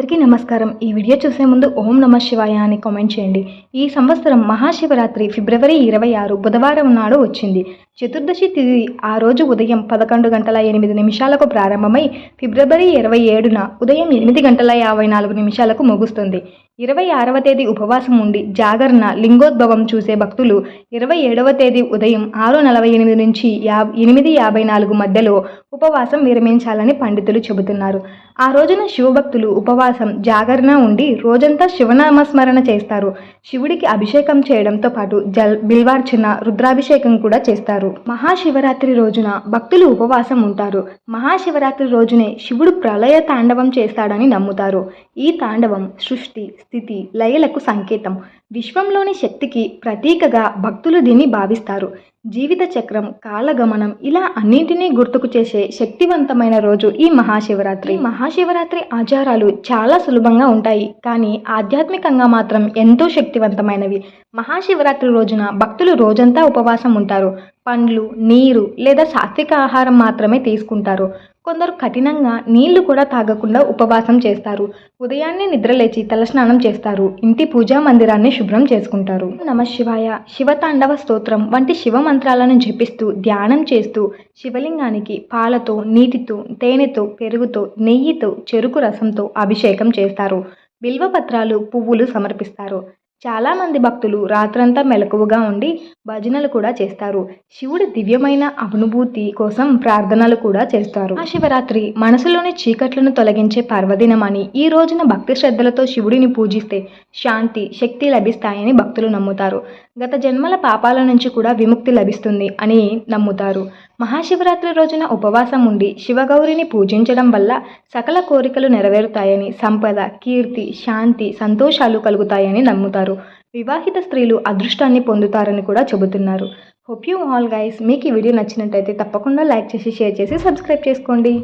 అందరికీ నమస్కారం. ఈ వీడియో చూసే ముందు ఓం నమ శివాయ అని కామెంట్ చేయండి. ఈ సంవత్సరం మహాశివరాత్రి ఫిబ్రవరి ఇరవై ఆరు బుధవారం నాడు వచ్చింది. చతుర్దశి తిథి ఆ రోజు ఉదయం పదకొండు గంటల ఎనిమిది నిమిషాలకు ప్రారంభమై ఫిబ్రవరి ఇరవై ఏడున ఉదయం ఎనిమిది గంటల యాభై నాలుగు నిమిషాలకు ముగుస్తుంది. ఇరవై ఆరవ తేదీ ఉపవాసం ఉండి జాగరణ లింగోద్భవం చూసే భక్తులు ఇరవై ఏడవ తేదీ ఉదయం ఆరు నలభై ఎనిమిది నుంచి యా ఎనిమిది యాభై నాలుగు మధ్యలో ఉపవాసం విరమించాలని పండితులు చెబుతున్నారు. ఆ రోజున శివభక్తులు ఉపవాసం జాగరణ ఉండి రోజంతా శివనామస్మరణ చేస్తారు. శివుడికి అభిషేకం చేయడంతో పాటు జల్ బిల్వార్చన రుద్రాభిషేకం కూడా చేస్తారు. మహాశివరాత్రి రోజున భక్తులు ఉపవాసం ఉంటారు. మహాశివరాత్రి రోజునే శివుడు ప్రళయ తాండవం చేస్తాడని నమ్ముతారు. ఈ తాండవం సృష్టి స్థితి లయలకు సంకేతం. విశ్వంలోని శక్తికి ప్రతీకగా భక్తులు దీన్ని భావిస్తారు. జీవిత చక్రం కాలగమనం ఇలా అన్నింటినీ గుర్తుకు చేసే శక్తివంతమైన రోజు ఈ మహాశివరాత్రి. మహాశివరాత్రి ఆచారాలు చాలా సులభంగా ఉంటాయి. కానీ ఆధ్యాత్మికంగా మాత్రం ఎంతో శక్తివంతమైనవి. మహాశివరాత్రి రోజున భక్తులు రోజంతా ఉపవాసం ఉంటారు. పండ్లు నీరు లేదా సాత్విక ఆహారం మాత్రమే తీసుకుంటారు. కొందరు కఠినంగా నీళ్ళు కూడా తాగకుండా ఉపవాసం చేస్తారు. ఉదయాన్నే నిద్రలేచి తలస్నానం చేస్తారు. ఇంటి పూజా మందిరాన్ని శుభ్రం చేసుకుంటారు. నమ శివాయ. శివతాండవ స్తోత్రం వంటి శివ మంత్రాలను జపిస్తూ ధ్యానం చేస్తూ శివలింగానికి పాలతో నీటితో తేనెతో పెరుగుతో నెయ్యితో చెరుకు రసంతో అభిషేకం చేస్తారు. బిల్వపత్రాలు పువ్వులు సమర్పిస్తారు. చాలామంది భక్తులు రాత్రంతా మెలకువగా ఉండి భజనలు కూడా చేస్తారు. శివుడి దివ్యమైన అనుభూతి కోసం ప్రార్థనలు కూడా చేస్తారు. ఆ శివరాత్రి మనసులోని చీకట్లను తొలగించే పర్వదినమని ఈ రోజున భక్తి శ్రద్ధలతో శివుడిని పూజిస్తే శాంతి శక్తి లభిస్తాయని భక్తులు నమ్ముతారు. గత జన్మల పాపాల నుంచి కూడా విముక్తి లభిస్తుంది అని నమ్ముతారు. మహాశివరాత్రి రోజున ఉపవాసం ఉండి శివగౌరిని పూజించడం వల్ల సకల కోరికలు నెరవేరుతాయని సంపద కీర్తి శాంతి సంతోషాలు కలుగుతాయని నమ్ముతారు. వివాహిత స్త్రీలు అదృష్టాన్ని పొందుతారని కూడా చెబుతున్నారు. హోప్ యూ ఆల్ గైస్ మీకు ఈ వీడియో నచ్చినట్టయితే తప్పకుండా లైక్ చేసి షేర్ చేసి సబ్స్క్రైబ్ చేసుకోండి.